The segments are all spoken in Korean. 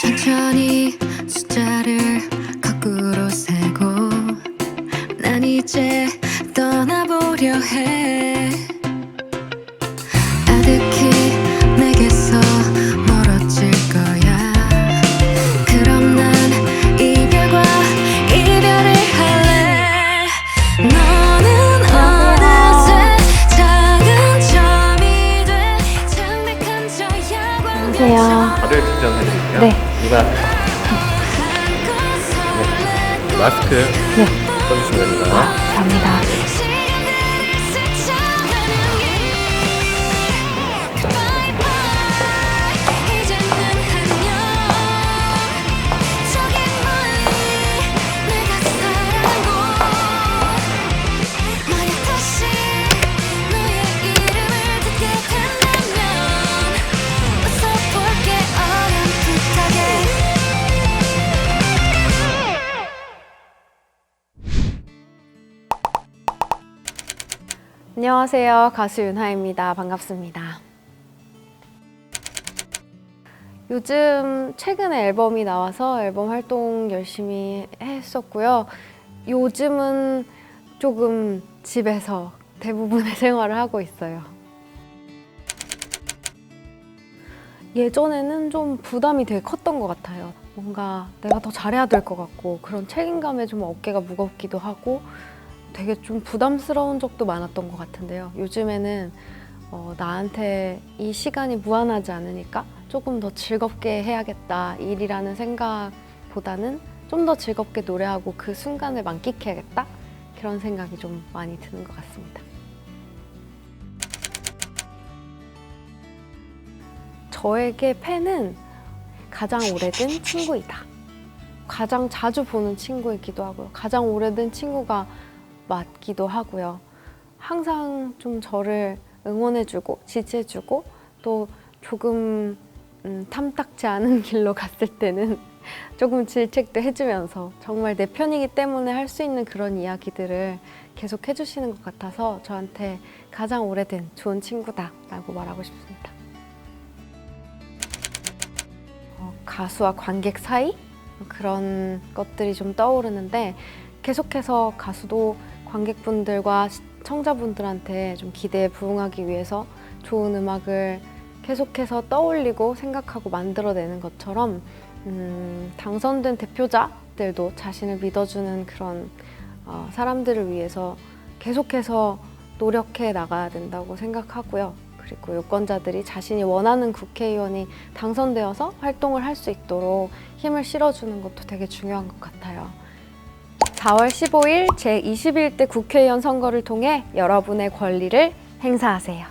천천히 숫자를 거꾸로 세고 난 이제 떠나보려 해 야광 안녕하세요. 발열 측정 해드릴게요. 네. 마스크 네, 써주시면 됩니다. 감사합니다. 안녕하세요. 가수 윤하입니다. 반갑습니다. 요즘 최근에 앨범이 나와서 앨범 활동 열심히 했었고요. 요즘은 조금 집에서 대부분의 생활을 하고 있어요. 예전에는 좀 부담이 되게 컸던 것 같아요. 뭔가 내가 더 잘해야 될 것 같고 그런 책임감에 좀 어깨가 무겁기도 하고 되게 좀 부담스러운 적도 많았던 것 같은데요. 요즘에는 어, 나한테 이 시간이 무한하지 않으니까 조금 더 즐겁게 해야겠다 일이라는 생각보다는 좀 더 즐겁게 노래하고 그 순간을 만끽해야겠다 그런 생각이 좀 많이 드는 것 같습니다. 저에게 팬은 가장 오래된 친구이다. 가장 자주 보는 친구이기도 하고요. 가장 오래된 친구가 맞기도 하고요. 항상 좀 저를 응원해주고 지지해주고 또 조금 음, 탐탁지 않은 길로 갔을 때는 조금 질책도 해주면서 정말 내 편이기 때문에 할 수 있는 그런 이야기들을 계속 해주시는 것 같아서 저한테 가장 오래된 좋은 친구다라고 말하고 싶습니다. 어, 가수와 관객 사이 그런 것들이 좀 떠오르는데 계속해서 가수도 관객분들과 시청자분들한테 좀 기대에 부응하기 위해서 좋은 음악을 계속해서 떠올리고 생각하고 만들어내는 것처럼 음, 당선된 대표자들도 자신을 믿어주는 그런 어, 사람들을 위해서 계속해서 노력해 나가야 된다고 생각하고요. 그리고 유권자들이 자신이 원하는 국회의원이 당선되어서 활동을 할 수 있도록 힘을 실어주는 것도 되게 중요한 것 같아요. 4월 15일 제21대 국회의원 선거를 통해 여러분의 권리를 행사하세요.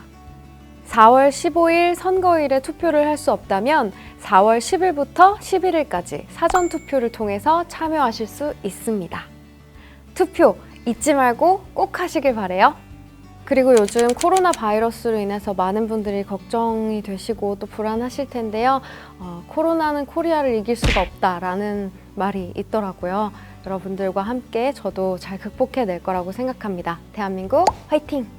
4월 15일 선거일에 투표를 할 수 없다면 4월 10일부터 11일까지 사전 투표를 통해서 참여하실 수 있습니다. 투표 잊지 말고 꼭 하시길 바래요. 그리고 요즘 코로나 바이러스로 인해서 많은 분들이 걱정이 되시고 또 불안하실 텐데요. 어, 코로나는 코리아를 이길 수가 없다라는 말이 있더라고요. 여러분들과 함께 저도 잘 극복해낼 거라고 생각합니다. 대한민국 화이팅!